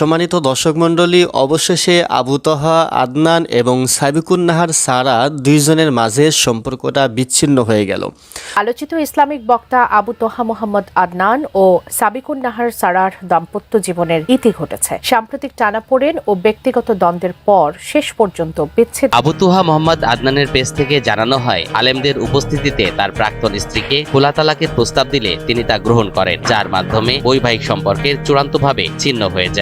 সম্মানিত দর্শক মণ্ডলী অবশেষে আবু তহা আদনান এবং সাবিকুন নাহার সারা দুইজনের মাঝে সম্পর্কটা বিচ্ছিন্ন হয়ে গেল। আলোচিত ইসলামিক বক্তা আবু তোহা মোহাম্মদ আদনান ও সাবিকুন নাহার সারার দাম্পত্য জীবনের ইতি ঘটেছে। সাম্প্রতিক টানাপোড়েন ও ব্যক্তিগত দ্বন্দ্বের পর শেষ পর্যন্ত বিচ্ছেদ। আবু তুহা মোহাম্মদ আদনানের পেজ থেকে জানানো হয় আলেমদের উপস্থিতিতে তার প্রাক্তন স্ত্রীকে খোলা তালাকের প্রস্তাব দিলে তিনি তা গ্রহণ করেন যার মাধ্যমে বৈবাহিক সম্পর্কের চূড়ান্তভাবে ছিন্ন হয়ে যায়।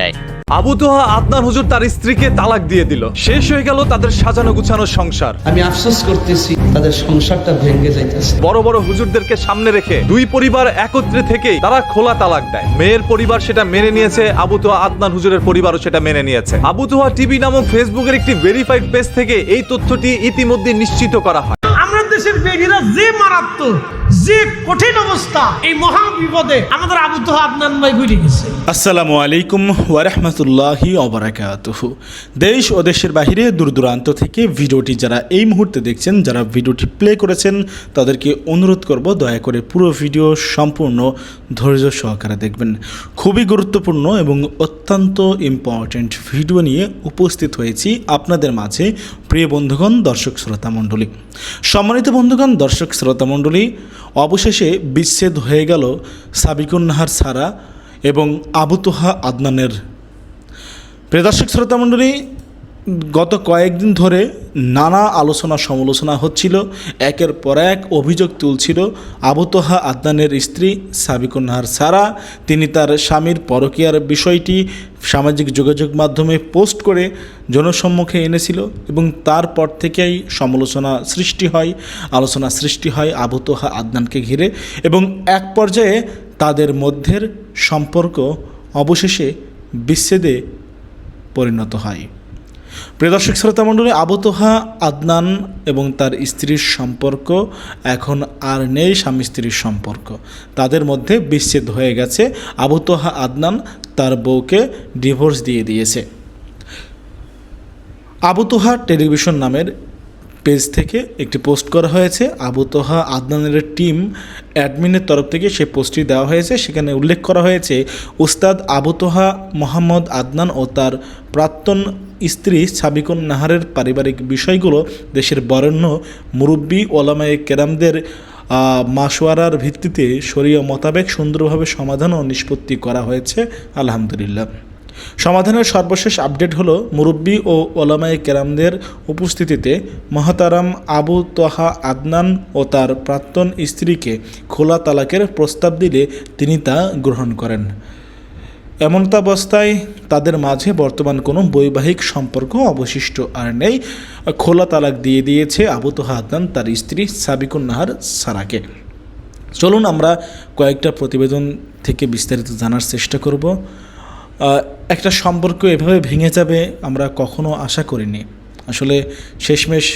আবু তোহা আদনান হুজুর তার স্ত্রীকে তালাক দিয়ে দিল। শেষ হয়ে গেল তাদের সাজানো গুছানো সংসার। আমি আফসোস করতেছি তাদের সংসারটা ভেঙে যাইতেছে। বড় বড় হুজুরদেরকে সামনে রেখে দুই পরিবার একত্রে থেকেই তারা খোলা তালাক দেয়। মেয়ের পরিবার সেটা মেনে নিয়েছে আবু তোহা আদনান হুজুরের পরিবারও সেটা মেনে নিয়েছে। আবু তোহা টিভি নামক ফেসবুকের একটি ভেরিফাইড পেজ থেকে এই তথ্যটি ইতিমধ্যে নিশ্চিত করা হয়। আমরা দেশের বেডিরা যে মারাত্মক যে কঠিন অবস্থা, এই মহা বিপদে আমাদের আবু তো আপনার ভাই ঘুরে গেছে। আসসালামু আলাইকুম ওয়ারহমতুল্লাহি অবরাকাতুহু দেশ ও দেশের বাহিরে দূর দূরান্ত থেকে ভিডিওটি যারা এই মুহূর্তে দেখছেন, যারা ভিডিওটি প্লে করেছেন, তাদেরকে অনুরোধ করব দয়া করে পুরো ভিডিও সম্পূর্ণ ধৈর্য সহকারে দেখবেন। খুবই গুরুত্বপূর্ণ এবং অত্যন্ত ইম্পর্ট্যান্ট ভিডিও নিয়ে উপস্থিত হয়েছি আপনাদের মাঝে প্রিয় বন্ধুগণ দর্শক শ্রোতা মণ্ডলী। সম্মানিত বন্ধুগণ দর্শক শ্রোতা মণ্ডলী অবশেষে বিচ্ছেদ হয়ে গেল সাবিকুন্নাহার সারা এবং আবুতোহা আদনানের। প্রিয় দর্শক শ্রোতা মণ্ডলী গত কয়েকদিন ধরে নানা আলোচনা সমালোচনা হচ্ছিল। একের পর এক অভিযোগ তুলছিল আবু তোহা আদনানের স্ত্রী সাবিকুন নাহার সারা। তিনি তার স্বামীর পরকীয়ার বিষয়টি সামাজিক যোগাযোগ মাধ্যমে পোস্ট করে জনসম্মুখে এনেছিল এবং তারপর থেকেই সমালোচনা সৃষ্টি হয়, আলোচনা সৃষ্টি হয় আবু তোহা আদনানকে ঘিরে এবং এক পর্যায়ে তাদের মধ্যের সম্পর্ক অবশেষে বিচ্ছেদে পরিণত হয়। প্রিয় দর্শক, শ্রোতা মণ্ডলী আবতোহা আদনান এবং তার স্ত্রীর সম্পর্ক এখন আর নেই, স্বামী স্ত্রীর সম্পর্ক। তাদের মধ্যে বিচ্ছেদ হয়ে গেছে। আবতোহা আদনান তার বউকে ডিভোর্স দিয়ে দিয়েছে। আবুতোহা টেলিভিশন নামের পেজ থেকে একটি পোস্ট করা হয়েছে। আবু তোহা আদনানের টিম অ্যাডমিনের তরফ থেকে সে পোস্টটি দেওয়া হয়েছে। সেখানে উল্লেখ করা হয়েছে, উস্তাদ আবু তোহা মোহাম্মদ আদনান ও তার প্রাক্তন স্ত্রী সাবিকুন নাহারের পারিবারিক বিষয়গুলো দেশের বরেণ্য মুরব্বী ওলামায়ে কেরামদের মাসোয়ারার ভিত্তিতে শরীয় মোতাবেক সুন্দরভাবে সমাধান ও নিষ্পত্তি করা হয়েছে। আলহামদুলিল্লাহ। সমাধানের সর্বশেষ আপডেট হলো মুরব্বী ও ওলামায়ে কেরামদের উপস্থিতিতে মহাতারাম আবু তোহা আদনান ও তার প্রাক্তন স্ত্রীকে খোলা তালাকের প্রস্তাব দিলে তিনি তা গ্রহণ করেন। এমনতাবস্থায় তাদের মাঝে বর্তমান কোনো বৈবাহিক সম্পর্ক অবশিষ্ট আর নেই। খোলা তালাক দিয়ে দিয়েছে আবু তোহা আদনান, তার স্ত্রী সাবিকুন নাহার সারাকে। চলুন আমরা কয়েকটা প্রতিবেদন থেকে বিস্তারিত জানার চেষ্টা করব। একটা সম্পর্ক এভাবে ভেঙে যাবে আমরা কখনো আশা করিনি। আসলে শেষমেশ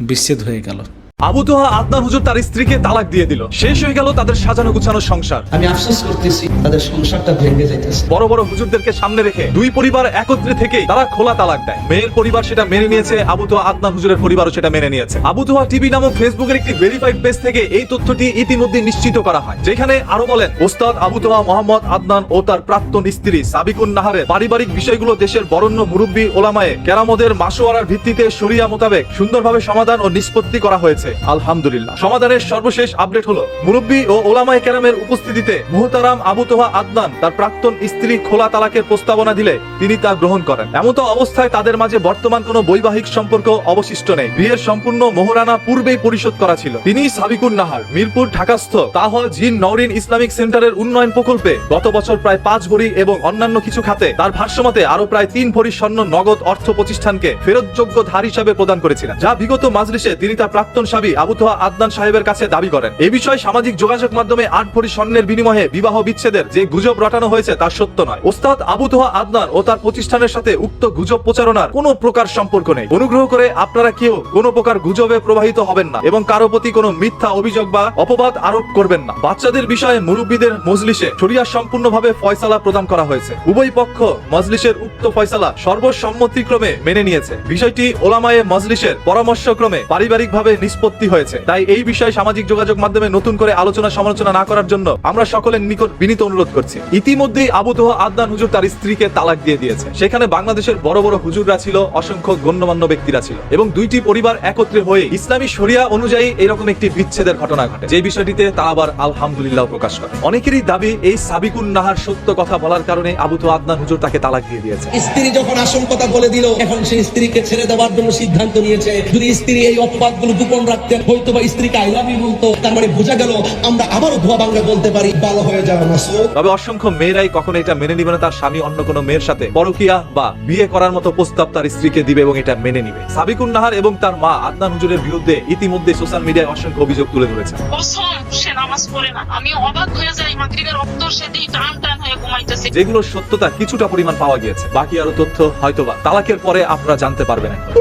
বিচ্ছেদ হয়ে গেল। আবু তোহা আদনান হুজুর তার স্ত্রীকে তালাক দিয়ে দিল। শেষ হয়ে গেল তাদের সাজানো গুছানো সংসার। আমি আফসোস করতেছি তাদের সংসারটা ভেঙে যাইতেছে। বড় বড় হুজুরদেরকে সামনে রেখে দুই পরিবার একত্রে থেকেই তারা খোলা তালাক দেয়। মেয়ের পরিবার সেটা মেনে নিয়েছে আবু তোহা আদনান হুজুরের পরিবারও সেটা মেনে নিয়েছে। আবু তোহা টিভি নামক ফেসবুকের একটি ভেরিফাইড পেজ থেকে এই তথ্যটি ইতিমধ্যে নিশ্চিত করা হয়। যেখানে আরও বলেন ওস্তাদ আবু তোহা মোহাম্মদ আদনান ও তার প্রাক্তন স্ত্রী সাবিকুন নাহারের পারিবারিক বিষয়গুলো দেশের বরণ্য মুরব্বী ওলামায়ে কেরামদের মাসোয়ারার ভিত্তিতে শরিয়া মোতাবেক সুন্দরভাবে সমাধান ও নিষ্পত্তি করা হয়েছে। আলহামদুলিল্লাহ। সমাধানের সর্বশেষ আপডেট হলো, মুরব্বী ও ওলামায়ে কেরামের উপস্থিতিতে মুহতারাম আবু তোহা আদনান তার প্রাক্তন স্ত্রী খোলা তালাকের প্রস্তাবনা দিলে তিনি তা গ্রহণ করেন। এমতো অবস্থায় তাদের মাঝে বর্তমান কোনো বৈবাহিক সম্পর্ক অবশিষ্ট নেই। বিয়ের সম্পূর্ণ মোহরানা পূর্বেই পরিশোধ করা ছিল। তিনি সাবিকুন নাহার, মিরপুর ঢাকাস্থ তাহল জিন নওরিন ইসলামিক সেন্টারের উন্নয়ন প্রকল্পে গত বছর প্রায় পাঁচ ভরি এবং অন্যান্য কিছু খাতে তার ভাষ্যমতে আরও প্রায় তিন ভরি স্বর্ণ নগদ অর্থ প্রতিষ্ঠানকে ফেরতযোগ্য ধার হিসাবে প্রদান করেছিলেন, যা বিগত মাজলিসে তিনি তার প্রাক্তন স্বামী আবু তোহা আদনান সাহেবের কাছে দাবি করেন। এই বিষয়ে সামাজিক যোগাযোগ মাধ্যমে আট ভরি স্বর্ণের বিনিময়ে বিবাহ বিচ্ছেদের যে গুজব রটানো হয়েছে তা সত্য নয়। ওস্তাদ আবু তোহা আদনান ও তার প্রতিষ্ঠানের সাথে উক্ত গুজব প্রচারণার কোনো প্রকার সম্পর্ক নেই। অনুগ্রহ করে আপনারা কেউ কোনো প্রকার গুজবে প্রবাহিত হবেন না এবং কারও প্রতি কোনো মিথ্যা অভিযোগ বা অপবাদ আরোপ করবেন না। বাচ্চাদের বিষয়ে মুরব্বীদের মজলিসে শরিয়া সম্পূর্ণভাবে ফয়সালা প্রদান করা হয়েছে। উভয় পক্ষ মজলিসের উক্ত ফয়সালা সর্বসম্মতিক্রমে মেনে নিয়েছে। বিষয়টি ওলামায়ে মজলিসের পরামর্শক্রমে পারিবারিকভাবে নিষ্পত্তি নিষ্পত্তি হয়েছে। তাই এই বিষয়ে সামাজিক যোগাযোগ মাধ্যমে নতুন করে আলোচনা সমালোচনা না করার জন্য আমরা সকলের নিকট বিনীত অনুরোধ করছি। ইতিমধ্যেই আবু তোহা আদনান হুজুর তার স্ত্রীকে তালাক দিয়ে দিয়েছে। সেখানে বাংলাদেশের বড় বড় হুজুররা ছিল, অসংখ্য গণ্যমান্য ব্যক্তিরা ছিল এবং দুইটি পরিবার একত্রে হয়ে ইসলামী শরিয়া অনুযায়ী এরকম একটি বিচ্ছেদের ঘটনা ঘটে। যে বিষয়টিতে তা আবার আলহামদুলিল্লাহ প্রকাশ করে। অনেকেরই দাবি, এই সাবিকুন নাহার সত্য কথা বলার কারণে আবু তো আদনান হুজুর তাকে তালাক দিয়ে দিয়েছে। স্ত্রী যখন আসল কথা বলে দিল, এখন সেই স্ত্রীকে ছেড়ে দেওয়ার জন্য সিদ্ধান্ত নিয়েছে। যদি স্ত্রী এই অপবাদগুলো গোপন রাখতেন হয়তো বা স্ত্রীকে আই লাভ ইউ বলতো তার মানে বোঝা গেল আমরা আবারও ধোয়া ভাঙ্গা বলতে পারি ভালো হয়ে যাওয়া মাসুদ তবে অসংখ্য মেয়েরাই কখনো এটা মেনে নিবে না তার স্বামী অন্য কোনো মেয়ের সাথে পরকিয়া বা বিয়ে করার মতো প্রস্তাব তার স্ত্রীকে দিবে এবং এটা মেনে নিবে। সাবিকুন নাহার এবং তার মা আদনান হুজুরের বিরুদ্ধে ইতিমধ্যে সোশ্যাল মিডিয়ায় অসংখ্য অভিযোগ তুলে ধরেছে। কসম সে নামাজ পড়ে না। আমি অবাক হয়ে যাই মাগরিবের অন্তর সেদিন টান টান হয়ে ঘুমাইতেছে। যেগুলোর সত্যতা কিছুটা পরিমাণ পাওয়া গিয়েছে বাকি আরও তথ্য হয়তোবা তালাকের পরে আপনারা জানতে পারবেন এখন।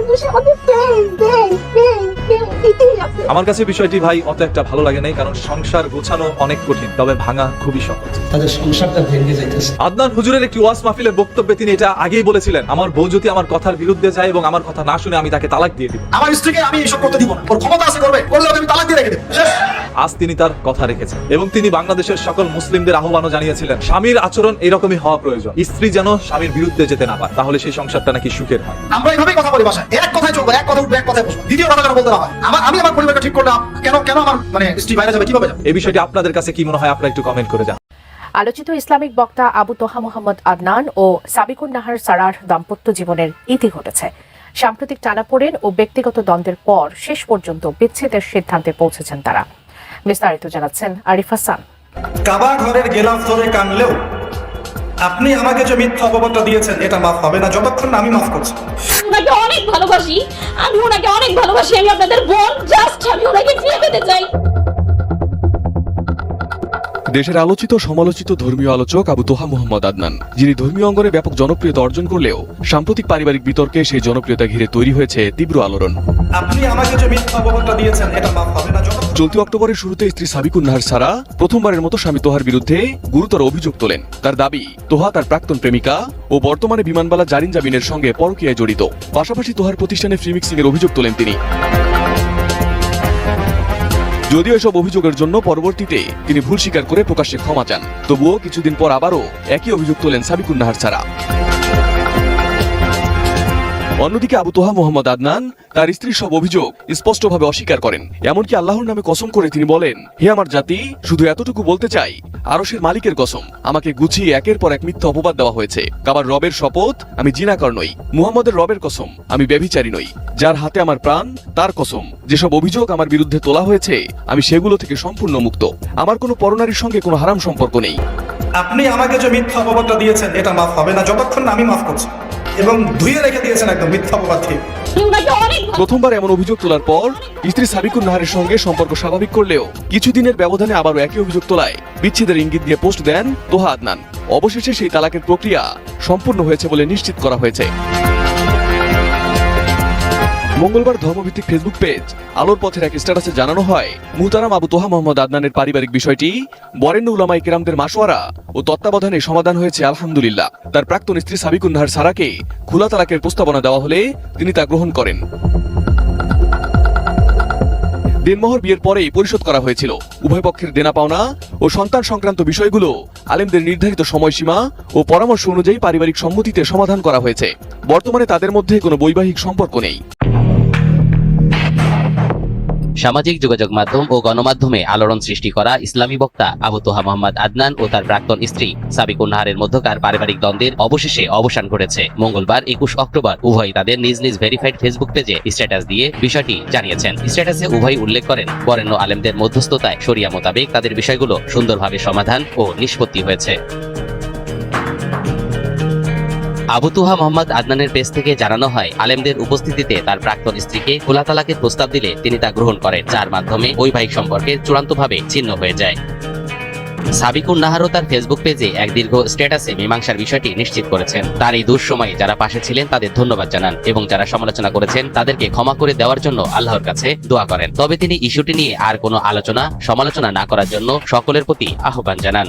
আমার কাছে বিষয়টি ভাই অত একটা ভালো লাগে নাই কারণ সংসার গোছানো অনেক কঠিন তবে ভাঙা খুবই সহজ। তাদের সংসারটা ভেঙে যাইতেছে। আদনান হুজুরের একটি ওয়াজ মাহফিলের বক্তব্যে তিনি এটা আগেই বলেছিলেন আমার বউ যদি আমার কথার বিরুদ্ধে যায় এবং আমার কথা না শুনে আমি তাকে তালাক দিয়ে দিব। আমার স্ত্রীকে আমি এসব করতে দিব না। ওর ক্ষমতা আছে করবে করলে আমি তালাক দিয়ে রেখে দেবো। আজ তিনি তার কথা রেখেছেন এবং তিনি বাংলাদেশের সকল মুসলিমদের আহ্বানও জানিয়েছিলেন স্বামীর আচরণ এরকমই হওয়া প্রয়োজন। স্ত্রী যেন স্বামীর বিরুদ্ধে যেতে না পারে তাহলে সেই সংসারটা নাকি সুখের হয়। আমরা এইভাবেই এক কথায় চলবো এক কথা উঠবে এক কথায় বসবো। দ্বিতীয় কথা কেন বলতে না হয় আমার আমি আমার পরিবারকে ঠিক করলাম কেন কেন আমার মানে স্ত্রী বাইরে যাবে কীভাবে যাবে? এই বিষয়টি আপনাদের কাছে কি মনে হয় আপনারা একটু কমেন্ট করে যান আলোচিত ইসলামিক বক্তা আবু তোহা মোহাম্মদ আদনান ও সাবিকুন নাহার সারার দাম্পত্য জীবনের ইতি ঘটেছে। সাম্প্রতিক টানাপোড়েন ও ব্যক্তিগত দ্বন্দ্বের পর শেষ পর্যন্ত বিচ্ছেদের সিদ্ধান্তে পৌঁছেছেন তারা। বিস্তারিত জানাচ্ছেন আরিফ হাসান। কাবা ঘরের গেলাফ ধরে কানলেও আপনি আমাকে যে মিথ্যা অপবাদটা দিয়েছেন, এটা মাফ হবে না। যতক্ষণ আমি মাফ করছি। ওনাকে অনেক ভালোবাসি। আমি ওনাকে অনেক ভালোবাসি। আমি আপনাদের বোন। জাস্ট আমি ওনাকে ফিরে পেতে চাই। দেশের আলোচিত সমালোচিত ধর্মীয় আলোচক আবু তোহা মোহাম্মদ আদনান যিনি ধর্মীয় অঙ্গনে ব্যাপক জনপ্রিয়তা অর্জন করলেও সাম্প্রতিক পারিবারিক বিতর্কে সেই জনপ্রিয়তা ঘিরে তৈরি হয়েছে তীব্র আলোড়ন। আপনি আমাকে যে মিথ্যা অপবাদটা দিয়েছেন এটা মাফ হবে না চলতি অক্টোবরের শুরুতে স্ত্রী সাবিকুন নাহার সারা প্রথমবারের মতো স্বামী তোহার বিরুদ্ধে গুরুতর অভিযোগ তোলেন। তার দাবি তোহা তার প্রাক্তন প্রেমিকা ও বর্তমানে বিমানবালা জারিন জামিনের সঙ্গে পরকীয়ায় জড়িত। পাশাপাশি তোহার প্রতিষ্ঠানে ফ্রি মিক্সিং এর অভিযোগ তোলেন তিনি। যদিও এসব অভিযোগের জন্য পরবর্তীতে তিনি ভুল স্বীকার করে প্রকাশ্যে ক্ষমা চান, তবুও কিছুদিন পর আবারও একই অভিযোগ তোলেন সাবিকুন্নাহার ছাড়া। অন্যদিকে আবু তোহা মোহাম্মদ আদনান তার স্ত্রীর সব অভিযোগ স্পষ্টভাবে অস্বীকার করেন। এমনকি আল্লাহর নামে কসম করে তিনি বলেন, হে আমার জাতি, শুধু এতটুকু বলতে চাই, আরশের মালিকের কসম। আমাকে গুছিয়ে একের পর এক মিথ্যা অপবাদ দেওয়া হয়েছে। কাবার রবের শপথ, আমি জিনাকর নই। মুহাম্মদের রবের কসম, আমি ব্যভিচারী নই। যার হাতে আমার প্রাণ, তার কসম। যেসব অভিযোগ আমার বিরুদ্ধে তোলা হয়েছে, আমি সেগুলো থেকে সম্পূর্ণ মুক্ত। আমার কোনো পরনারীর সঙ্গে কোনো হারাম সম্পর্ক নেই। আপনি আমাকে যে মিথ্যা অপবাদটা দিয়েছেন, এটা মাফ হবে না। যতক্ষণ না আমি মাফ করছি। এবং ধুয়ে রেখে দিয়েছেন একদম মিথ্যা অপবাদ প্রথমবার এমন অভিযোগ তোলার পর, স্ত্রী সাবিকুর নাহারের সঙ্গে সম্পর্ক স্বাভাবিক করলেও কিছুদিনের ব্যবধানে আবারও একই অভিযোগ তোলায়। বিচ্ছেদের ইঙ্গিত দিয়ে পোস্ট দেন তোহা আদনান। অবশেষে সেই তালাকের প্রক্রিয়া সম্পূর্ণ হয়েছে বলে নিশ্চিত করা হয়েছে। মঙ্গলবার ধর্মভিত্তিক ফেসবুক পেজ আলোর পথের এক স্ট্যাটাসে জানানো হয়, মুহতারাম আবু তোহা মোহাম্মদ আদনানের পারিবারিক বিষয়টি। বরেণ্য উলামাই কেরামদের মাসোয়ারা ও তত্ত্বাবধানে সমাধান হয়েছে, আলহামদুলিল্লাহ। তার প্রাক্তন স্ত্রী সাবিকুন নাহার সারাকে খোলা তালাকের প্রস্তাবনা দেওয়া হলে তিনি তা গ্রহণ করেন। দেনমোহর বিয়ের পরেই পরিশোধ করা হয়েছিল। উভয় পক্ষের দেনা পাওনা ও সন্তান সংক্রান্ত বিষয়গুলো আলেমদের নির্ধারিত সময়সীমা ও পরামর্শ অনুযায়ী পারিবারিক সম্মতিতে সমাধান করা হয়েছে। বর্তমানে তাদের মধ্যে কোনো বৈবাহিক সম্পর্ক নেই। সামাজিক যোগাযোগ মাধ্যম ও গণমাধ্যমে আলোড়ন সৃষ্টি করা ইসলামী বক্তা আবু তোহা মোহাম্মদ আদনান ও তার প্রাক্তন স্ত্রী সাবিকুন নাহারের মধ্যকার পারিবারিক দ্বন্দ্বের অবশেষে অবসান ঘটেছে। মঙ্গলবার একুশ অক্টোবর উভয় তাদের নিজ নিজ ভেরিফাইড ফেসবুক পেজে স্ট্যাটাস দিয়ে বিষয়টি জানিয়েছেন। স্ট্যাটাসে উভয় উল্লেখ করেন, বরেণ্য আলেমদের মধ্যস্থতায় শরিয়া মোতাবেক তাদের বিষয়গুলো সুন্দরভাবে সমাধান ও নিষ্পত্তি হয়েছে। আবু তুহা মোহাম্মদ আদনানের পেজ থেকে জানানো হয়, আলেমদের উপস্থিতিতে তার প্রাক্তন স্ত্রীকে খোলা তালাকের প্রস্তাব দিলে তিনি তা গ্রহণ করেন, যার মাধ্যমে বৈবাহিক সম্পর্কে চূড়ান্তভাবে ছিন্ন হয়ে যায়। সাবিকুন নাহারও তার ফেসবুক পেজে এক দীর্ঘ স্ট্যাটাসে মীমাংসার বিষয়টি নিশ্চিত করেছেন। তার এই দুঃসময়ে যারা পাশে ছিলেন, তাদের ধন্যবাদ জানান এবং যারা সমালোচনা করেছেন, তাদেরকে ক্ষমা করে দেওয়ার জন্য আল্লাহর কাছে দোয়া করেন। তবে তিনি ইস্যুটি নিয়ে আর কোনো আলোচনা, সমালোচনা না করার জন্য সকলের প্রতি আহ্বান জানান।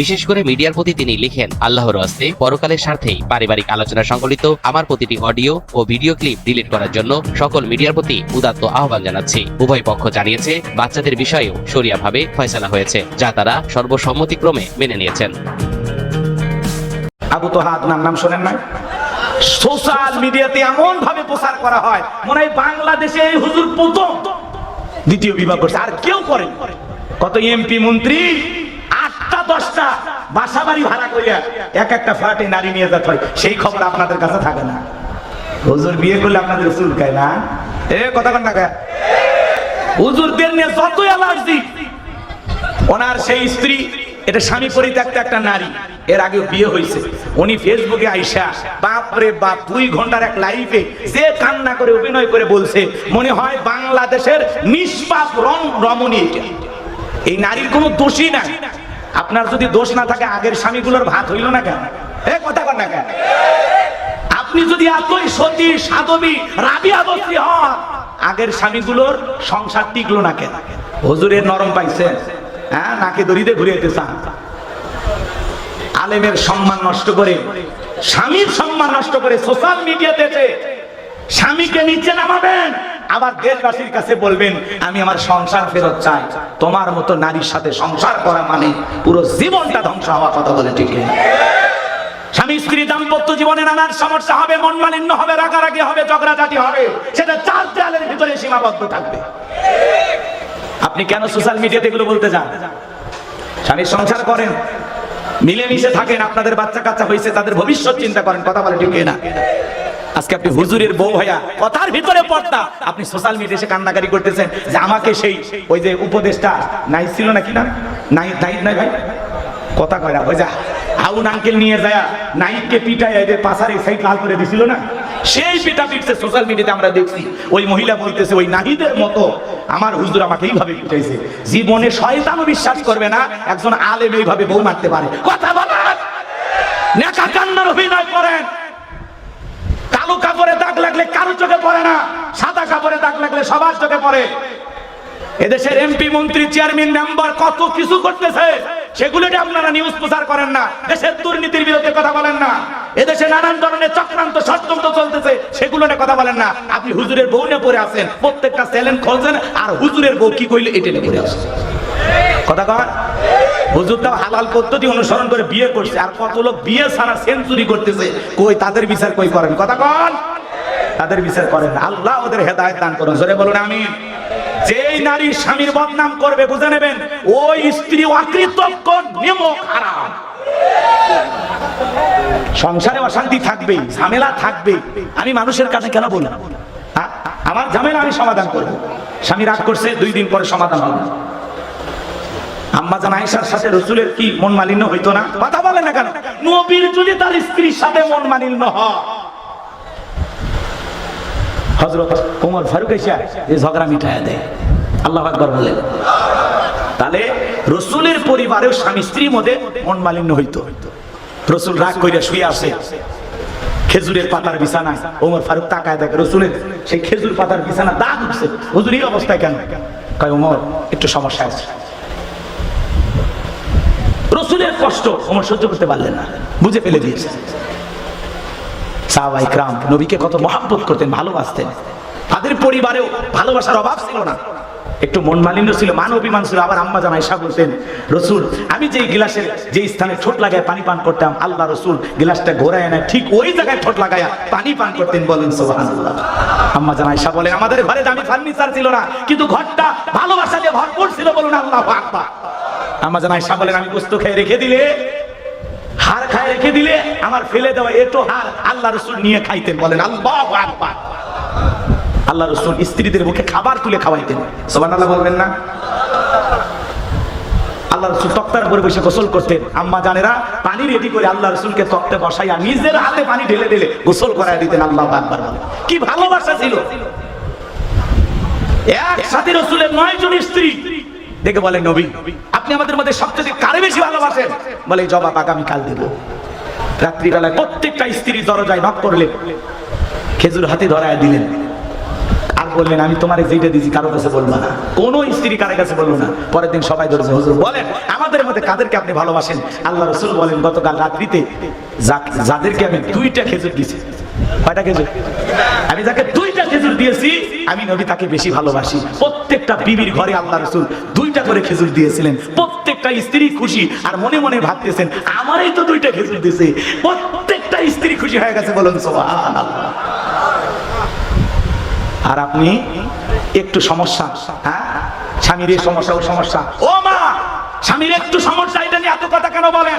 বিশেষ করে মিডিয়ার প্রতি তিনি লিখেন, আল্লাহর হস্তে পরকালের স্বার্থেই পারিবারিক আলোচনা সংকলিত আমার প্রতিটি অডিও ও ভিডিও ক্লিপ ডিলিট করার জন্য সকল মিডিয়ার প্রতি উদাত্ত আহ্বান জানাচ্ছি। উভয় পক্ষ জানিয়েছে, বাচ্চাদের বিষয়েও সরিয়াভাবে ফয়সালা হয়েছে, যা তারা সর্বসম্মতিক্রমে মেনে নিয়েছেন। আবু তো আদনান নাম শোনেন না সোশ্যাল মিডিয়াতে এমন ভাবে প্রচার করা হয়, মনে হয় বাংলাদেশে এই হুজুর প্রথম। দ্বিতীয় করছে, আর কেউ করেন। কত এমপি, মন্ত্রী, আটটা দশটা বাসা বাড়ি ভাড়া করিয়া এক একটা ফ্ল্যাটে নারী নিয়ে যেতে হয়, সেই খবর আপনাদের কাছে থাকে না। হুজুর বিয়ে করলে আপনাদের চুলকায় না? এ, কথা কন গায়ে। হুজুরদের নিয়ে যতই অ্যালার্জি ওনার সেই স্ত্রী, এটা স্বামী পরিত্যক্ত একটা নারী, এর আগে বিয়ে হয়েছে উনি ফেসবুকে আইসা বাপ রে বাপ, দুই ঘণ্টার এক লাইফে যে কান্না করে, অভিনয় করে বলছে, মনে হয় বাংলাদেশের নিষ্পাপ রং রমণী এটা। এই নারীর কোনো দোষই নাই। আপনার যদি দোষ না থাকে, আগের স্বামীগুলোর ভাত হইল না কেন? এ, কথা কর না কেন? আপনি যদি এতই সতী, সাধবী রাবিয়া বস্তি হন, আগের স্বামীগুলোর সংসার টিকলো না কেন? হুজুরের নরম পাইছেন। হ্যাঁ নাকে দড়িতে ঘুরে যেতে চান আলেমের সম্মান নষ্ট করে, স্বামীর সম্মান নষ্ট করে সোশ্যাল মিডিয়াতে স্বামীকে নিচে নামাবেন আবার দেশবাসীর কাছে বলবেন, আমি আমার সংসার ফেরত চাই। তোমার মতো নারীর সাথে সংসার করা মানে পুরো জীবনটা ধ্বংস হওয়া কথা বলে ঠিক। স্বামী স্ত্রী দাম্পত্য জীবনে নানান সমস্যা হবে, মন মালিন্য হবে, রাগারাগি হবে, ঝগড়াঝাটি হবে। সেটা চার দেয়ালের ভিতরে সীমাবদ্ধ থাকবে। আপনি কেন সোশ্যাল মিডিয়াতে এগুলো বলতে যান? স্বামীর সংসার করেন, মিলেমিশে থাকেন, আপনাদের বাচ্চা কাচ্চা হয়েছে তাদের ভবিষ্যৎ চিন্তা করেন, কথা বলে ঠিক না আজকে আপনি হুজুরের বউ ভাইয়া কথার ভিতরে পড়তা, আপনি সোশ্যাল মিডিয়া এসে কান্নাকারি করতেছেন। যে আমাকে সেই, ওই যে উপদেশটা নাই ছিল নাকি না? নাই নাই নাই ভাই। কথা কয় না, ওই যে আঙ্কেল নিয়ে যায় নাইটকে পিটায় এদের পাশার সাইড লাল করে দিছিল না? সেই পিটা পিটছে সোশ্যাল মিডিয়াতে আমরা দেখছি। ওই মহিলা বলতেছে, ওই নাহিদের মতো আমার হুজুর আমাকে এইভাবে পিটাইছে। জীবনে শয়তানও বিশ্বাস করবে না, একজন আলেম এইভাবে বউ মারতে পারে। কথা বলেন! নেকা কান্নার অভিনয় করেন কালো কাপড়ে দাগ লাগলে কারও চোখে পড়ে না, সাদা কাপড়ে দাগ লাগলে সবার চোখে পড়ে। এদেশের এমপি মন্ত্রী চেয়ারম্যান মেম্বার কত কিছু করতেছে, সেগুলোকে আপনারা নিউজ প্রচার করেন না, দেশের দুর্নীতির বিরুদ্ধে কথা বলেন না। এদেশে নানান ধরনের চক্রান্ত, ষড়যন্ত্র চলতেছে, সেগুলো নিয়ে কথা বলেন না। আপনি হুজুরের বউ নিয়ে পড়ে আছেন, প্রত্যেকটা চ্যালেঞ্জ খুলছেন আর হুজুরের বউ কি কইলে এটা নিয়ে পড়ে আসছে কথা কন হুজুরটাও হালাল পদ্ধতি অনুসরণ করে বিয়ে করছে, আর কত লোক বিয়ে ছাড়া সেঞ্চুরি করতেছে, কই তাদের বিচার কই করেন? কথা কন। তাদের বিচার করেন। আল্লাহ ওদের হেদায়েত দান করুন। জোরে বলুন আমি যেই নারী স্বামীর বদনাম করবে, বুঝে নেবেন, ওই স্ত্রী অকৃতজ্ঞ, নিমক হারাম। সংসারে অশান্তি থাকবেই, ঝামেলা থাকবে আমি মানুষের কাছে কেন বলি? আমার ঝামেলা আমি সমাধান করব। স্বামী রাগ করছে, দুই দিন পরে সমাধান হবে। আম্মা জান আয়েশার সাথে রসুলের কি মন মালিন্য হইতো না? কথা বলে না কেন? নবীর যদি তার স্ত্রীর সাথে মন মালিন্য হয় হজরত ওমর ফারুক এসে এই ঝগড়া মিটায়া দেয়। আল্লাহ আকবর বলেন, তাহলে রসুলের পরিবারেও স্বামী স্ত্রীর মধ্যে মন মালিন্য হইতো। রসুল রাগ কইরা শুয়ে আসে। খেজুরের পাতার বিছানা ওমর ফারুক তাকায় দেখে, রসুলের সেই খেজুর পাতার বিছানা দাগ উঠছে। হুজুর, এই অবস্থায় কেন? কয়, ওমর, একটু সমস্যা আছে। রসুলের কষ্ট ওমর সহ্য করতে পারলেন না, বুঝে ফেলে দিয়েছে। সাহাবাই ক্রাম নবীকে কত মহাব্বত করতেন, ভালোবাসতেন। তাদের পরিবারেও ভালোবাসার অভাব ছিল না। একটু মন মালিন্য ছিল মান অভিমান ছিল, আবার আম্মা জান আয়সা বলতেন, রসুল, আমি যেই গিলাসের যে স্থানে ঠোঁট লাগায় পানি পান করতাম, আল্লাহ রসুল গিলাসটা ঘোরায় না ঠিক ওই জায়গায় ঠোঁট লাগায় পানি পান করতেন বলেন সোহান আম্মা জান আয়সা বলেন, আমাদের ঘরে দামি ফার্নিচার ছিল না, কিন্তু ঘরটা ভালোবাসা দিয়ে ভরপুর ছিল বলুন, আল্লাহ আম্মা জান আয়সা বলেন, আমি বস্তু খেয়ে রেখে দিলে রেখে দিলে আমার ফেলে দেওয়া এটো হার আল্লাহ রসুল নিয়ে খাইতেন বলেন, আল্লাহ আকবার। আল্লাহ রসুল স্ত্রীদের মুখে খাবার তুলে খাওয়াইতেন। সোমান আল্লাহ বলবেন না? আল্লাহ রসুল তক্তার উপরে বসে গোসল করতেন। আম্মা জানেরা, পানি রেডি করে আল্লাহ রসুলকে তক্তে বসাইয়া নিজের হাতে পানি ঢেলে ঢেলে গোসল করায় দিতেন আল্লাহ আকবার। কি ভালোবাসা ছিল। একসাথে রসুলের নয় জন স্ত্রী। দেখে নবী, আপনি আমাদের মধ্যে সবচেয়ে কারে বেশি ভালোবাসেন? বলে জবাব আগামী কাল দেব। রাত্রিবেলায় প্রত্যেকটা স্ত্রী দরজায় নক করলেন খেজুর হাতে ধরায় দিলেন। আর করলেন আমি তোমার যেটা দিয়েছি, কারও কাছে বলব না। কোনো স্ত্রী কারও কাছে বলব না। পরের দিন সবাই ধরেছে, হুজুর, বলেন, আমাদের মধ্যে কাদেরকে আপনি ভালোবাসেন? আল্লাহ রসুল বলেন, গতকাল রাত্রিতে যাদেরকে আমি দুইটা খেজুর দিয়েছি। কয়টা খেজুর? আমি যাকে দুইটা খেজুর দিয়েছি, আমি নবী তাকে বেশি ভালোবাসি। প্রত্যেকটা বিবির ঘরে আল্লাহ রসুল দুইটা করে খেজুর দিয়েছিলেন। প্রত্যেকটা স্ত্রী খুশি। আর মনে মনে ভাবতেছেন, আমারই তো দুইটা খেজুর দিয়েছে প্রত্যেকটা স্ত্রী খুশি হয়ে গেছে বলুন আর আপনি একটু সমস্যা হ্যাঁ? স্বামীর সমস্যা, ও সমস্যা। ও মা, স্বামীর একটু সমস্যা, এটা নিয়ে এত কথা কেন বলেন?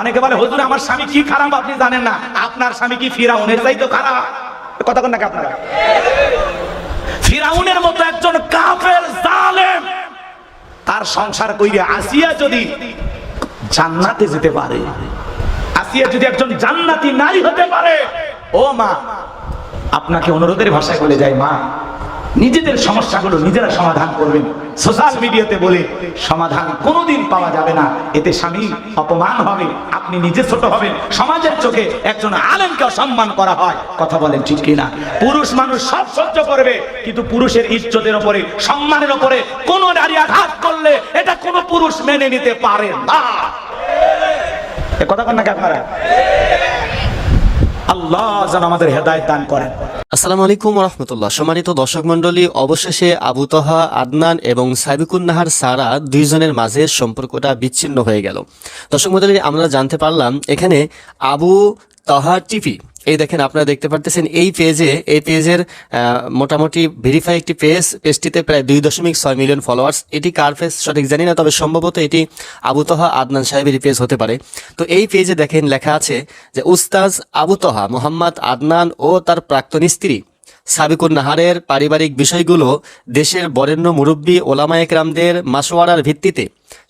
অনেকে বলে, হুজুর, আমার স্বামী কি খারাপ আপনি জানেন না। আপনার স্বামী কি ফিরাউনের চাইতো খারাপ? কথা কোন নাকি আপনারা? ফিরাউনের মতো তার সংসার কইরে আসিয়া যদি জান্নাতে যেতে পারে, আসিয়া যদি একজন জান্নাতি নারী হতে পারে, ও মা, আপনাকে অনুরোধের ভাষায় বলে যায় মা। নিজেদের সমস্যাগুলো নিজেরা সমাধান করবেন। সোশ্যাল মিডিয়াতে বলে সমাধান কোনোদিন পাওয়া যাবে না। এতে স্বামী অপমান হবে, আপনি নিজে ছোট হবেন। সমাজের চোখে একজন আলেমকে সম্মান করা হয়। কথা বলেন ঠিক কিনা? পুরুষ মানুষ সব সহ্য করবে, কিন্তু পুরুষের ইজ্জতের উপরে সম্মানের উপরে কোন নারী আঘাত করলে এটা কোনো পুরুষ মেনে নিতে পারে না। কথা কন নাকি আপনারা? আল্লাহ যেন আমাদের হেদায়ত দান করেন। আসসালামু আলাইকুম রহমতুল্লাহ সম্মানিত দর্শক মন্ডলী অবশেষে আবু তহা, আদনান এবং সাইবিকুন নাহার সারা দুইজনের মাঝে সম্পর্কটা বিচ্ছিন্ন হয়ে গেল। দর্শক মন্ডলী আমরা জানতে পারলাম, এখানে আবু তহা টিভি এই দেখেন, আপনারা দেখতে পারতেছেন, এই পেজে এই পেজের মোটামুটি ভেরিফাই একটি পেজ পেজটিতে প্রায় দুই দশমিক ছয় মিলিয়ন ফলোয়ার্স এটি কার পেজ সঠিক জানি না, তবে সম্ভবত এটি আবুতহা আদনান সাহেবের পেজ হতে পারে। তো এই পেজে দেখেন, লেখা আছে যে, উস্তাজ আবুতহা মোহাম্মদ আদনান ও তার প্রাক্তন স্ত্রী সাবিকুর নাহারের পারিবারিক বিষয়গুলো দেশের বরেণ্য মুরব্বী ওলামা একরামদের মাসোয়ারার ভিত্তিতে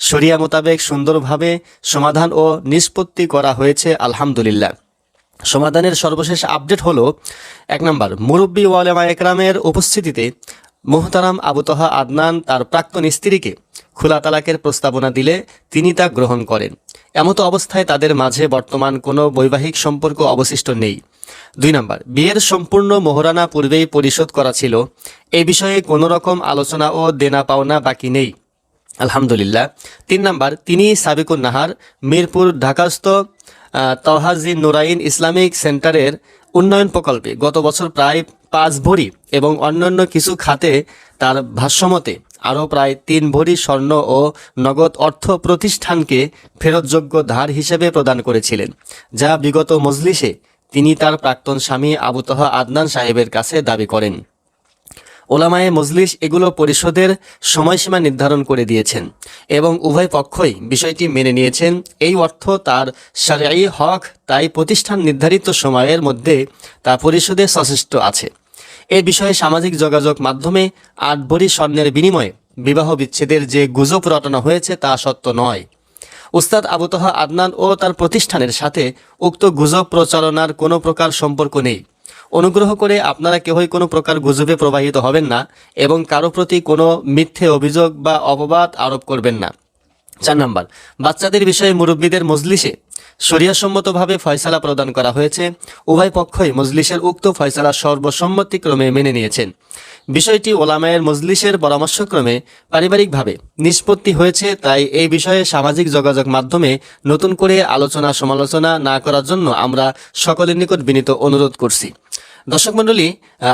শরিয়া মোতাবেক সুন্দরভাবে সমাধান ও নিষ্পত্তি করা হয়েছে, আলহামদুলিল্লাহ। সমাধানের সর্বশেষ আপডেট হলো, এক নম্বর, মুরব্বী ওয়ালেমা একরামের উপস্থিতিতে মোহতারাম আবুতহা আদনান তার প্রাক্তন স্ত্রীকে খোলা তালাকের প্রস্তাবনা দিলে তিনি তা গ্রহণ করেন। এমতো অবস্থায় তাদের মাঝে বর্তমান কোনো বৈবাহিক সম্পর্ক অবশিষ্ট নেই। দুই নম্বর, বিয়ের সম্পূর্ণ মোহরানা পূর্বেই পরিশোধ করা ছিল। এ বিষয়ে কোনো রকম আলোচনা ও দেনা পাওনা বাকি নেই। আলহামদুলিল্লাহ। তিন নম্বর, তিনি সাবিকুন নাহার মিরপুর ঢাকাস্থ তহাজি নুরাইন ইসলামিক সেন্টারের উন্নয়ন প্রকল্পে গত বছর প্রায় পাঁচ ভরি এবং অন্যান্য কিছু খাতে তার ভাষ্যমতে আরও প্রায় তিন ভরি স্বর্ণ ও নগদ অর্থ প্রতিষ্ঠানকে ফেরতযোগ্য ধার হিসেবে প্রদান করেছিলেন, যা বিগত মজলিসে তিনি তার প্রাক্তন স্বামী আবুতহা আদনান সাহেবের কাছে দাবি করেন। ওলামায়ে মজলিস এগুলো পরিষদের সময়সীমা নির্ধারণ করে দিয়েছেন এবং উভয় পক্ষই বিষয়টি মেনে নিয়েছেন। এই অর্থ তার সারাই হক, তাই প্রতিষ্ঠান নির্ধারিত সময়ের মধ্যে তা পরিশোধে সচেষ্ট আছে। এ বিষয়ে সামাজিক যোগাযোগ মাধ্যমে আট স্বর্ণের বিনিময়ে বিবাহ বিচ্ছেদের যে গুজব রটনা হয়েছে তা সত্য নয়। উস্তাদ আবুতহা আদনান ও তার প্রতিষ্ঠানের সাথে উক্ত গুজব প্রচারণার কোনো প্রকার সম্পর্ক নেই। অনুগ্রহ করে আপনারা কেউই কোনো প্রকার গুজবে প্রবাহিত হবেন না এবং কারও প্রতি কোনো মিথ্যে অভিযোগ বা অপবাদ আরোপ করবেন না। চার নম্বর, বাচ্চাদের বিষয়ে মুরব্বীদের মজলিসে শরিয়াসম্মতভাবে ফয়সালা প্রদান করা হয়েছে। উভয় পক্ষই মজলিসের উক্ত ফয়সালা সর্বসম্মতিক্রমে মেনে নিয়েছেন। বিষয়টি ওলামায়ের মজলিসের পরামর্শক্রমে পারিবারিকভাবে নিষ্পত্তি হয়েছে, তাই এই বিষয়ে সামাজিক যোগাযোগ মাধ্যমে নতুন করে আলোচনা সমালোচনা না করার জন্য আমরা সকলের নিকট বিনীত অনুরোধ করছি। দর্শক মণ্ডলী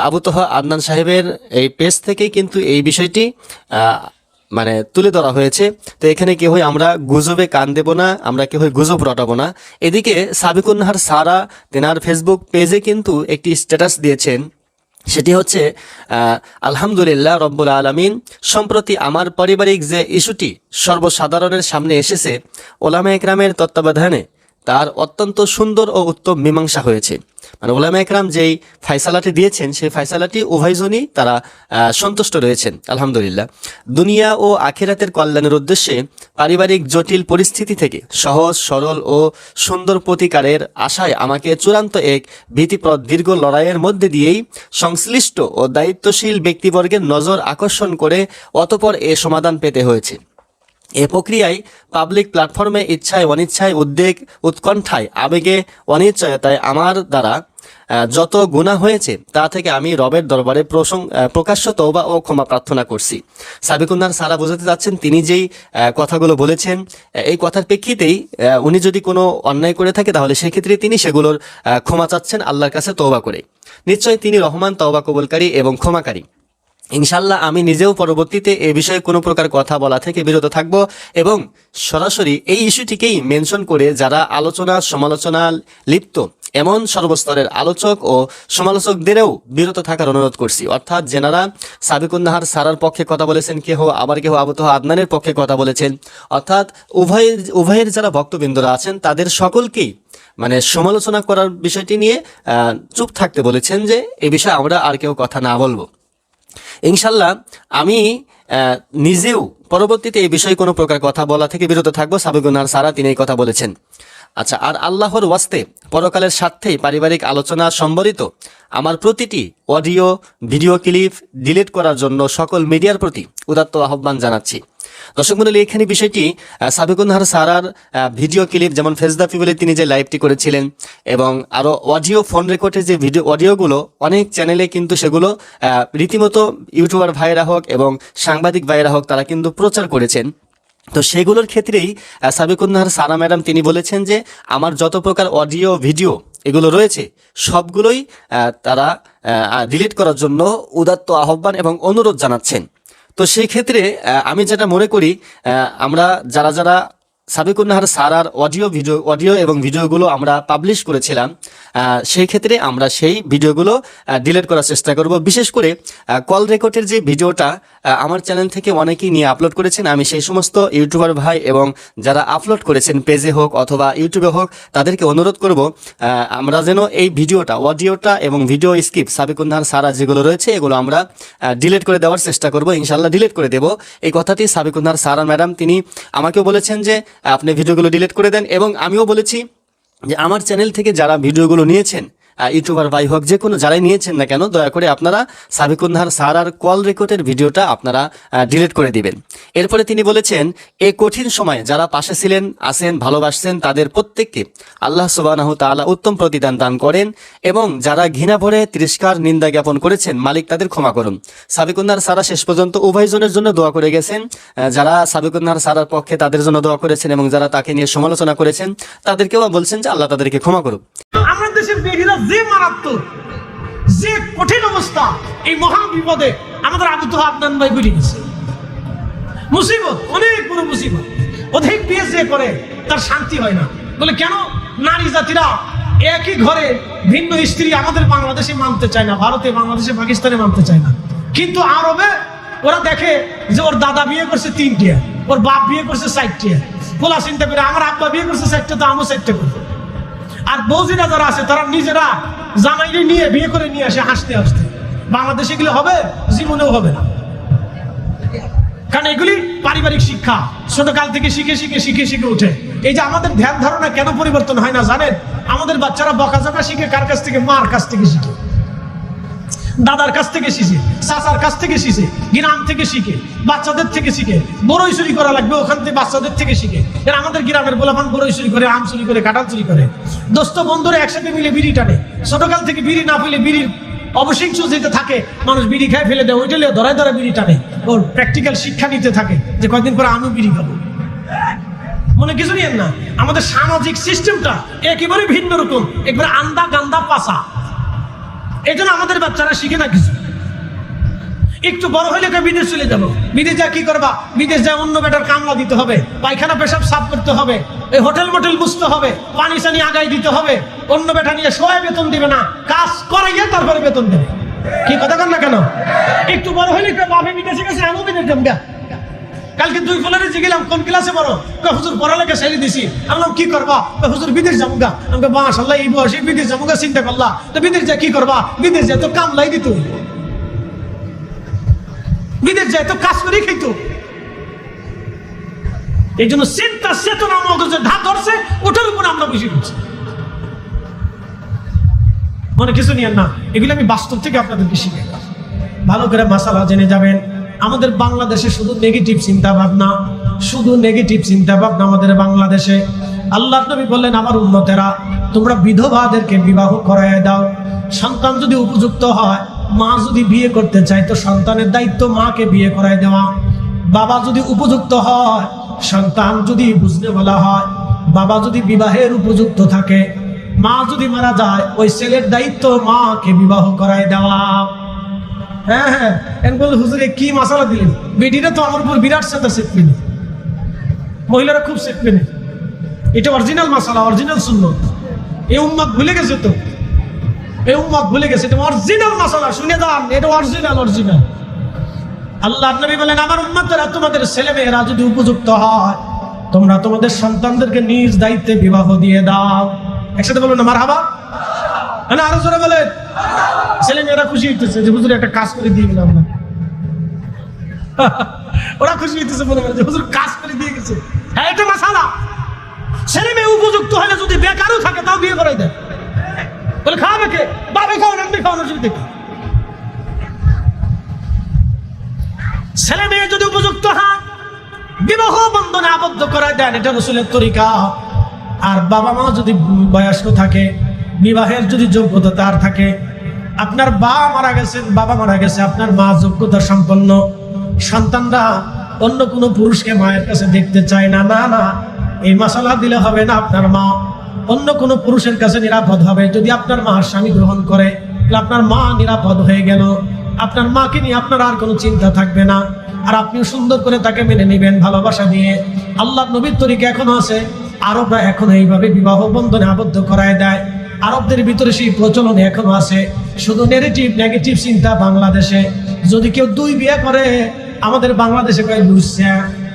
আবু তহা আদনান সাহেবের এই পেজ থেকেই কিন্তু এই বিষয়টি মানে তুলে ধরা হয়েছে। তো এখানে কেউই আমরা গুজবে কান দেব না, আমরা কেউই গুজব রটাবো না। এদিকে সাবিকুন্নাহার সারা, তেনার ফেসবুক পেজে কিন্তু একটি স্ট্যাটাস দিয়েছেন। সেটি হচ্ছে আলহামদুলিল্লাহ রব্বুল আলমিন, সম্প্রতি আমার পারিবারিক যে ইস্যুটি সর্বসাধারণের সামনে এসেছে ওলামা একরামের তত্ত্বাবধানে, তার অত্যন্ত সুন্দর ও উত্তম মীমাংসা হয়েছে। মানে ওলামা একরাম যেই ফাইসালাটি দিয়েছেন, সেই ফাইসালাটি উভয়জনই তারা সন্তুষ্ট রয়েছেন, আলহামদুলিল্লাহ। দুনিয়া ও আখেরাতের কল্যাণের উদ্দেশ্যে পারিবারিক জটিল পরিস্থিতি থেকে সহজ, সরল ও সুন্দর প্রতিকারের আশায় আমাকে চূড়ান্ত এক ভীতিপ্রদ দীর্ঘ লড়াইয়ের মধ্যে দিয়েই সংশ্লিষ্ট ও দায়িত্বশীল ব্যক্তিবর্গের নজর আকর্ষণ করে অতপর এ সমাধান পেতে হয়েছে। এ প্রক্রিয়ায় পাবলিক প্ল্যাটফর্মে ইচ্ছায় অনিচ্ছায় উদ্বেগ উৎকণ্ঠায় আবেগে অনিশ্চয়তায় আমার দ্বারা যত গুণা হয়েছে তা থেকে আমি রবের দরবারে প্রসং আহ, প্রকাশ্য তৌবা ও ক্ষমা প্রার্থনা করছি। সাবিকুন্নার সারা বোঝাতে চাচ্ছেন তিনি যেই কথাগুলো বলেছেন এই কথার প্রেক্ষিতেই উনি যদি কোনো অন্যায় করে থাকে তাহলে সেক্ষেত্রে তিনি সেগুলোর ক্ষমা চাচ্ছেন আল্লাহর কাছে তৌবা করে। নিশ্চয়ই তিনি রহমান তওবা কবলকারী এবং ক্ষমাকারী। ইনশাল্লাহ আমি নিজেও পরবর্তীতে এ বিষয়ে কোনো প্রকার কথা বলা থেকে বিরত থাকব এবং সরাসরি এই ইস্যুটিকেই মেনশন করে যারা আলোচনা, সমালোচনা লিপ্ত, এমন সর্বস্তরের আলোচক ও সমালোচকদেরও বিরত থাকার অনুরোধ করছি। অর্থাৎ যেনারা সাবিকুন্নাহার সারার পক্ষে কথা বলেছেন, কেহ আবার কেহ আবতহ আদনানের পক্ষে কথা বলেছেন, অর্থাৎ উভয়ের উভয়ের যারা ভক্তবৃন্দরা আছেন, তাদের সকলকেই মানে সমালোচনা করার বিষয়টি নিয়ে চুপ থাকতে বলেছেন যে এ বিষয়ে আমরা আর কেউ কথা না বলব। ইনশাল্লাহ আমি নিজেও পরবর্তীতে এই বিষয়ে কোনো প্রকার কথা বলা থেকে বিরত থাকব। সাবেগুনার সারা তিনি এই কথা বলেছেন। আচ্ছা আর আল্লাহর ওয়াস্তে পরকালের স্বার্থে পারিবারিক আলোচনা সম্বলিত আমার প্রতিটি অডিও, ভিডিও ক্লিপ ডিলিট করার জন্য সকল মিডিয়ার প্রতি উদাত্ত আহ্বান জানাচ্ছি। দর্শক মন্ডলী এখানে বিষয়টি আহ, সাবেকুন্নাহার সারার ভিডিও ক্লিপ যেমন ফেসদাফি বলে তিনি যে লাইভটি করেছিলেন এবং আরও অডিও ফোন রেকর্ডের যে ভিডিও অডিওগুলো অনেক চ্যানেলে কিন্তু সেগুলো রীতিমতো ইউটিউবার ভাইরা হোক এবং সাংবাদিক ভাইরা হোক তারা কিন্তু প্রচার করেছেন। তো সেগুলোর ক্ষেত্রেই আহ, সাবিকুন্নাহার সারা ম্যাডাম তিনি বলেছেন যে আমার যত প্রকার অডিও ভিডিও এগুলো রয়েছে সবগুলোই তারা ডিলিট করার জন্য উদাত্ত আহ্বান এবং অনুরোধ জানাচ্ছেন। তো সেই ক্ষেত্রে আমি যেটা মনে করি আমরা যারা যারা সাবিকুন্নাহার সারার অডিও ভিডিও, অডিও এবং ভিডিওগুলো আমরা পাবলিশ করেছিলাম সেই ক্ষেত্রে আমরা সেই ভিডিওগুলো ডিলিট করার চেষ্টা করব। বিশেষ করে কল রেকর্ডের যে ভিডিওটা আমার চ্যানেল থেকে অনেকেই নিয়ে আপলোড করেছেন। আমি সেই সমস্ত ইউটিউবার ভাই এবং যারা আপলোড করেছেন পেজে হোক অথবা ইউটিউবে হোক, তাদেরকে অনুরোধ করব আমরা যেন এই ভিডিওটা, অডিওটা এবং ভিডিও স্কিপ সাবিকুন্নাহার সারা যেগুলো রয়েছে, এগুলো আমরা ডিলিট করে দেওয়ার চেষ্টা করব। ইনশাল্লাহ ডিলিট করে দেব। এই কথাটি সাবিকুন্নাহার সারা ম্যাডাম তিনি আমাকে বলেছেন যে আপনি ভিডিওগুলো ডিলিট করে দেন এবং আমিও বলেছি যে আমার চ্যানেল থেকে যারা ভিডিওগুলো নিয়েছেন ইউটিউবার ভাই হোক, যে কোনো যারাই নিয়েছেন না কেন, দয়া করে আপনারা সাবিকুন্নাহার সারার কল রেকর্ডের ভিডিওটা আপনারা ডিলিট করে দিবেন। এরপরে তিনি বলেছেন এই কঠিন সময়ে যারা পাশে ছিলেন, আছেন, ভালোবাসছেন, তাদের প্রত্যেককে আল্লাহ সুবাহ তাআলা উত্তম প্রতিদান দান করেন এবং যারা ঘৃণা ভরে তিরস্কার, নিন্দা জ্ঞাপন করেছেন, মালিক তাদের ক্ষমা করুন। সাবিকুন্নার সারা শেষ পর্যন্ত উভয়জনের জন্য দোয়া করে গেছেন। যারা সাবিকুন্নার সারার পক্ষে তাদের জন্য দোয়া করেছেন এবং যারা তাকে নিয়ে সমালোচনা করেছেন, তাদেরকেও বলছেন যে আল্লাহ তাদেরকে ক্ষমা করুক। আমরা দেশের যে মারাত্মক, যে কঠিন অবস্থা, এই মহা বিপদে আমাদের আবু তো আদনান ভাই বেরিয়ে গেছে। মুসিবত, অনেক বড় মুসিবত। অধিক বিয়ে যে করে, তার শান্তি হয় না। বলে, কেন? নারী জাতিরা একই ঘরে ভিন্ন স্ত্রী আমাদের বাংলাদেশে মানতে চায় না, ভারতে বাংলাদেশে পাকিস্তানে মানতে চায় না। কিন্তু আরবে ওরা দেখে যে ওর দাদা বিয়ে করছে তিনটিয়া, ওর বাপ বিয়ে করছে চারটিয়া। বলা চিন্তা করে, আমার আব্বা বিয়ে করছে চারটে তো আমিও চারটে করব। আর বৌজিরা যারা আছে, তারা নিজেরা জামাইরে নিয়ে, বিয়ে করে নিয়ে আসে হাসতে হাসতে। বাংলাদেশে এগুলো হবে, জীবনেও হবে না। কারণ এগুলি পারিবারিক শিক্ষা। ছোটকাল থেকে শিখে শিখে শিখে শিখে উঠে এই যে আমাদের ধ্যান ধারণা কেন পরিবর্তন হয় না জানেন? আমাদের বাচ্চারা বকাঝকা শিখে কার কাছ থেকে? মার কাছ থেকে শিখে। দাদার কাছ থেকে শিখে, চাচার কাছ থেকে শিখে, গ্রাম থেকে শিখে, বাচ্চাদের থেকে শিখে, বড়ই চুরি করা লাগবে ওখান থেকে বাচ্চাদের থেকে শিখে। এরা আমাদের গ্রামের গোলাপান বড়ই চুরি করে, আম চুরি করে, কাঁঠাল চুরি করে। দোস্ত, বন্ধুরা একসাথে মিলে বিড়ি টানে। ছোটকাল থেকে বিড়ি না ফেলে বিড়ির অবশিষ্ট যেতে থাকে, মানুষ বিড়ি খায়, ফেলে দেয়, ওইটা ধরায় ধরে বিড়ি টানে। ওর প্র্যাকটিক্যাল শিক্ষা নিতে থাকে যে কয়েকদিন পরে আমিও বিড়ি খাব। মনে কিছু নিয়েন না? আমাদের সামাজিক সিস্টেমটা একেবারে ভিন্ন রকম, একবারে আন্দা গান্দা পাসা এই আমাদের বাচ্চারা শিখে না কিছু। একটু বড় কেউ বিদেশ চলে যাব। বিদেশ যা কি করবা? বিদেশ যা অন্য বেটার কামলা দিতে হবে। পায়খানা, পেশাব সাফ করতে হবে। এই হোটেল মোটেল বুঝতে হবে। পানি সানি আগাই দিতে হবে। অন্য বেটা নিয়ে সবাই বেতন দিবে না। কাজ করাইয়া তারপরে বেতন দেবে। কি কথা কর না কেন? একটু বড় কেউ বাপে বিদেশে গেছে এমন বিদেশ। কালকে দুই ফলারে জিগেলাম কোন ক্লাসে পড়ো? কয় হুজুর পড়ালেখা ছেড়ে দিছি। আমি বললাম, কি করবা? কয় হুজুর বিদেশ যাব গা আমাকে মাশাল্লাহ এই বয়সে বিদেশ যাব গা চিন্তা করলা। তো বিদেশ যা কি করবা? বিদেশ যা তো কামলাই দিত। বিদেশ যায় তো কাজ করেই খেত এই জন্য চিন্তা চেতনা মগজে ধার ধরছে ওটার উপর আমরা বেশি করছি মনে কিছু নিয়েন না এগুলো আমি বাস্তব থেকে আপনাদেরকে শিখে ভালো করে মাসালা জেনে যাবেন। আমাদের বাংলাদেশে শুধু নেগেটিভ চিন্তা ভাবনা শুধু নেগেটিভ চিন্তা ভাবনা আমাদের বাংলাদেশে। আল্লাহ নবী বললেন, আমার উন্নতেরা তোমরা বিধবাদেরকে বিবাহ করায় দাও। সন্তান যদি উপযুক্ত হয়, মা যদি বিয়ে করতে চায়, তো সন্তানের দায়িত্ব মাকে বিয়ে করায় দেওয়া। বাবা যদি উপযুক্ত হয়, সন্তান যদি বুঝতে বলা হয়, বাবা যদি বিবাহের উপযুক্ত থাকে, মা যদি মারা যায়, ওই ছেলের দায়িত্ব মাকে বিবাহ করায় দেওয়া। হ্যাঁ হ্যাঁ। হুজুরে, কি মশালা দিলেন? বেটিটা তো আমার উপর বিরাট সাথে সেটপিনি মহিলারা খুব সেট সেটপিনি এটা অরিজিনাল মশালা অরিজিনাল শূন্য এই উম্মাদ ভুলে গেছে তো? এই উম্মাদ ভুলে গেছে। এটা অরিজিনাল মশালা, শুনে যান, এটা অরিজিনাল অরিজিনাল আল্লাহ নবী বলেন, আমার উম্মাদেরা তোমাদের ছেলে মেয়েরা যদি উপযুক্ত হয়, তোমরা তোমাদের সন্তানদেরকে নিজ দায়িত্বে বিবাহ দিয়ে দাও। একসাথে বলুন আমার হাবা না, আরও জোরে বলেন। ছেলে মেয়েরা খুশি হইতেছে যে, হুজুর, একটা কাজ করে দিয়ে গেলাম না। ওরা খুশি হইতেছে করে যে, হুজুর, কাজ করে দিয়ে গেছে। হ্যাঁ এটা মাসালা। ছেলে মেয়ে উপযুক্ত হলে যদি বেকারও থাকে, তাও বিয়ে করাই দেয়। বলে, খাওয়াবে কে? বাবে খাওয়ান, আমি খাওয়ানো, অসুবিধা কি? ছেলে মেয়ে যদি উপযুক্ত হয়, বিবাহ বন্ধনে আবদ্ধ করায় দেন, এটা রসুলের তরিকা। আর বাবা মা যদি বয়স্ক থাকে বিবাহের যদি যোগ্যতা তার থাকে, আপনার বা মারা গেছেন, বাবা মারা গেছে, আপনার মা যোগ্যতা সম্পন্ন, সন্তানরা অন্য কোনো পুরুষকে মায়ের কাছে দেখতে চায় না না না, এই মশালা দিলে হবে না আপনার মা। অন্য কোনো পুরুষের কাছে নিরাপদ হবে। যদি আপনার মা স্বামী গ্রহণ করে, তাহলে আপনার মা নিরাপদ হয়ে গেল। আপনার মাকে নিয়ে আপনার আর কোনো চিন্তা থাকবে না। আর আপনিও সুন্দর করে তাকে মেনে নেবেন, ভালোবাসা দিয়ে। আল্লাহ নবীর তরিকা এখনও আছে। আরবরা এখন এইভাবে বিবাহ বন্ধনে আবদ্ধ করায় দেয়। আরবদের ভিতরে সেই প্রচলন এখনও আছে। শুধু নেগেটিভ নেগেটিভ চিন্তা বাংলাদেশে। যদি কেউ দুই বিয়ে করে, আমাদের বাংলাদেশে কয়, বুঝছে,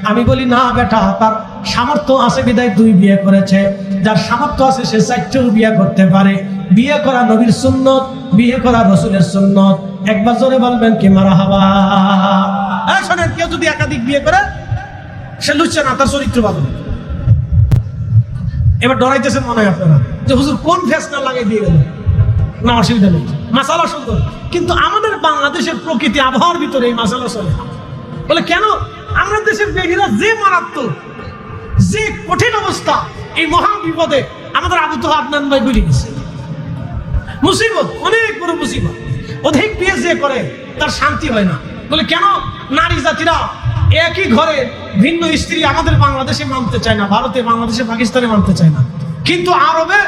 আমি বলি, না বেটা, তার সামর্থ্য আছে বিদায়, দুই বিয়ে করেছে। যার সামর্থ্য আছে সে চারটেও বিয়ে করতে পারে। বিয়ে করা নবীর সুন্নত, বিয়ে করা রসুলের সুন্নত। একবার জোরে বলবেন কি, মারা হাবা। শোনেন, কেউ যদি একাধিক বিয়ে করে, সে লুচ্ছে না, তার চরিত্র ভালো এবার ডরাইতেছেন মনে হয় আপনারা। যে হুজুর কোন ফেসনা লাগাই দিয়ে গেল? না, অসুবিধা নেই। মাসালা সুন্দর কিন্তু আমাদের বাংলাদেশের প্রকৃতি, আবহাওয়ার ভিতরে এই মাসালা চলে। বলে, কেন? আমাদের দেশের বেহিরা যে মারাত্মক, যে কঠিন অবস্থা, এই মহা বিপদে আমাদের আবু তো আদনান ভাই বেরিয়ে গেছে। মুসিবত, অনেক বড় মুসিবত। অধিক বিয়ে যে করে, তার শান্তি হয় না। বলে, কেন? নারী জাতিরা একই ঘরে ভিন্ন স্ত্রী আমাদের বাংলাদেশে মানতে চায় না, ভারতে, বাংলাদেশে, পাকিস্তানে মানতে চায় না। কিন্তু আরবে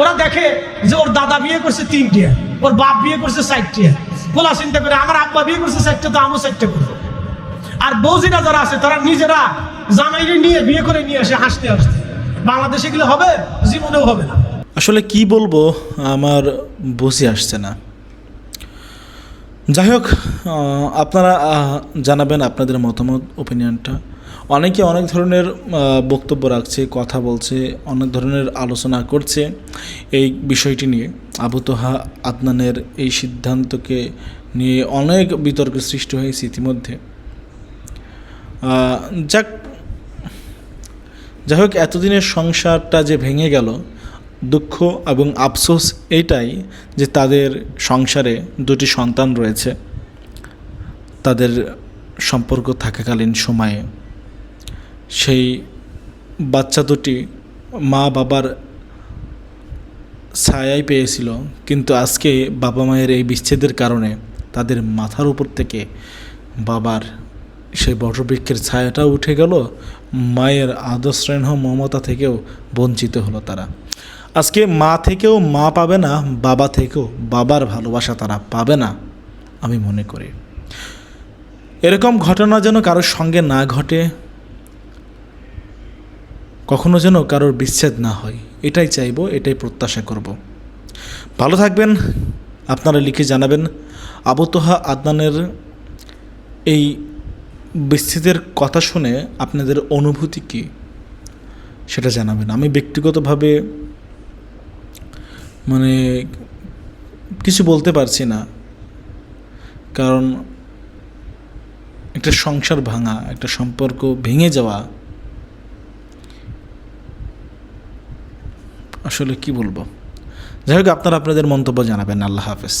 ওরা দেখে যে ওর দাদা বিয়ে করছে তিনটিয়া ওর বাপ বিয়ে করছে চারটিয়া বলা চিন্তা করে, আমার আব্বা বিয়ে করছে চারটে, তো আমও চারটে করব। আর বৌজিরা যারা আছে, তারা নিজেরা জামাইরে নিয়ে বিয়ে করে নিয়ে আসে হাসতে হাসতে। বাংলাদেশে এগুলো হবে, জীবনেও হবে না। আসলে কি বলব, আমার বুঝে আসছে না। যাই হোক আপনারা জানাবেন আপনাদের মতামত ওপিনিয়নটা অনেকে অনেক ধরনের বক্তব্য রাখছে, কথা বলছে, অনেক ধরনের আলোচনা করছে এই বিষয়টি নিয়ে। আবু তোহা আদনানের এই সিদ্ধান্তকে নিয়ে অনেক বিতর্কের সৃষ্টি হয়েছে ইতিমধ্যে। যাক, যাই হোক, এতদিনের সংসারটা যে ভেঙে গেল, দুঃখ এবং আফসোস এইটাই যে তাদের সংসারে দুটি সন্তান রয়েছে। তাদের সম্পর্ক থাকাকালীন সময়ে সেই বাচ্চা দুটি মা বাবার ছায়াই পেয়েছিল। কিন্তু আজকে বাবা মায়ের এই বিচ্ছেদের কারণে তাদের মাথার উপর থেকে বাবার সেই বটবৃক্ষের ছায়াটাও উঠে গেল। মায়ের আদর্শ্রেণহ মমতা থেকেও বঞ্চিত হলো তারা। আজকে মা থেকেও মা পাবে না, বাবা থেকেও বাবার ভালোবাসা তারা পাবে না, আমি মনে করি। এরকম ঘটনা যেন কারোর সঙ্গে না ঘটে কখনো যেন কারোর বিচ্ছেদ না হয়। এটাই চাইব, এটাই প্রত্যাশা করব। ভালো থাকবেন। আপনারা লিখে জানাবেন আবতোহা আদনানের এই বিচ্ছেদের কথা শুনে আপনাদের অনুভূতি কী? সেটা জানাবেন। আমি ব্যক্তিগতভাবে মানে কিছু বলতে পারছি না। কারণ একটা সংসার ভাঙা, একটা সম্পর্ক ভেঙে যাওয়া আসলে কি বলব? যাই হোক আপনারা আপনাদের মন্তব্য জানাবেন। আল্লাহ হাফেজ।